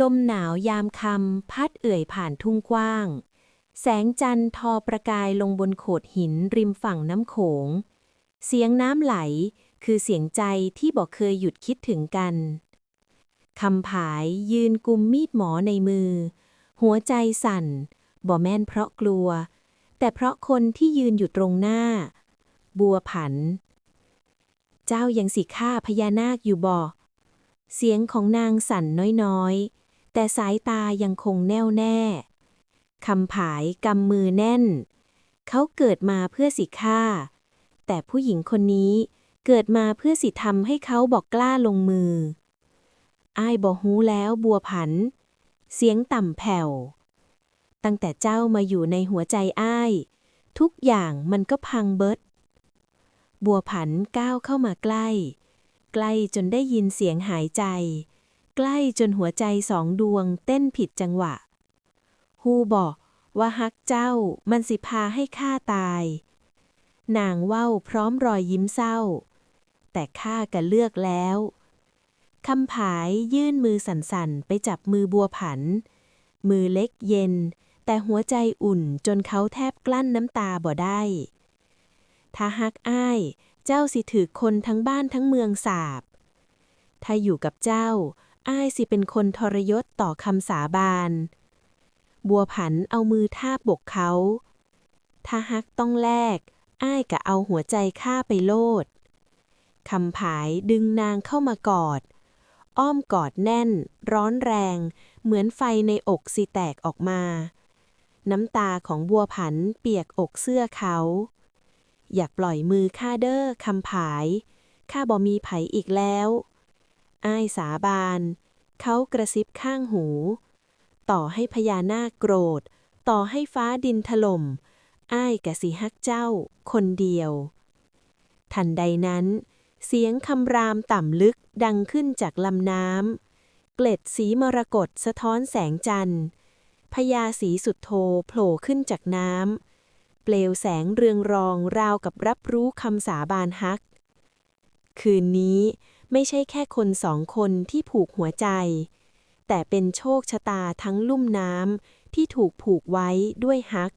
ลมหนาวยามคำพัดเอื่อยผ่านทุ่งกว้าง แสงจันทร์ทอประกายลงบนโขดหินริมฝั่งน้ำโขง เสียงน้ำไหลคือเสียงใจที่บอกเคยหยุดคิดถึงกัน คำผายยืนกุมมีดหมอในมือ หัวใจสั่น บ่แม่นเพราะกลัว แต่เพราะคนที่ยืนอยู่ตรงหน้า บัวผัน เจ้ายังสิฆ่าพญานาคอยู่บ่ เสียงของนางสั่นน้อยๆ แต่สายตายังคงแน่วแน่ คำผายกำมือแน่น เขาเกิดมาเพื่อสิฆ่า แต่ผู้หญิงคนนี้เกิดมาเพื่อสิทำให้เขาบอกกล้าลงมือ อ้ายบอกฮู้แล้วบัวผัน เสียงต่ำแผ่ว ตั้งแต่เจ้ามาอยู่ในหัวใจอ้าย ทุกอย่างมันก็พังเบิด บัวผันก้าวเข้ามาใกล้ ใกล้จนได้ยินเสียงหายใจ ใกล้จนหัวใจสองดวงเต้นผิดจังหวะ ฮูบอกว่าฮักเจ้ามันสิพาให้ข้าตาย นางเว้าพร้อมรอยยิ้มเศร้า แต่ข้าก็เลือกแล้วคำผายยื่นมือสั่นๆ ไปจับมือบัวผัน มือเล็กเย็น แต่หัวใจอุ่นจนเขาแทบกลั้นน้ำตาบ่ได้ถ้าฮักอ้าย เจ้าสิถือคนทั้งบ้านทั้งเมืองสาบ ถ้าอยู่กับเจ้า อ้ายสิเป็นคนทรยศต่อคำสาบาน บัวผันเอามือทาบบกเขา ถ้าฮักต้องแลก อ้ายกะเอาหัวใจข้าไปโลด คำผายดึงนางเข้ามากอด อ้อมกอดแน่น ร้อนแรง เหมือนไฟในอกสิแตกออกมา น้ำตาของบัวผันเปียกอกเสื้อเขา อย่าปล่อยมือข้าเด้อคำผายข้าบ่มีไผอีกแล้ว อ้ายสาบาน เขากระซิบข้างหู ต่อให้พญานาคโกรธ ต่อให้ฟ้าดินถล่ม อ้ายกะสิฮักเจ้า คนเดียว ทันใดนั้น เสียงคำรามต่ำลึกดังขึ้นจากลำน้ำ เกล็ดสีมรกตสะท้อนแสงจันทร์พญาสีสุดโทโผล่ขึ้นจากน้ำ เปลวแสงเรืองรองราวกับรับรู้คำสาบานฮัก คืนนี้ไม่ใช่แค่คนสองคนที่ผูกหัวใจ แต่เป็นโชคชะตาทั้งลุ่มน้ำที่ถูกผูกไว้ด้วยฮัก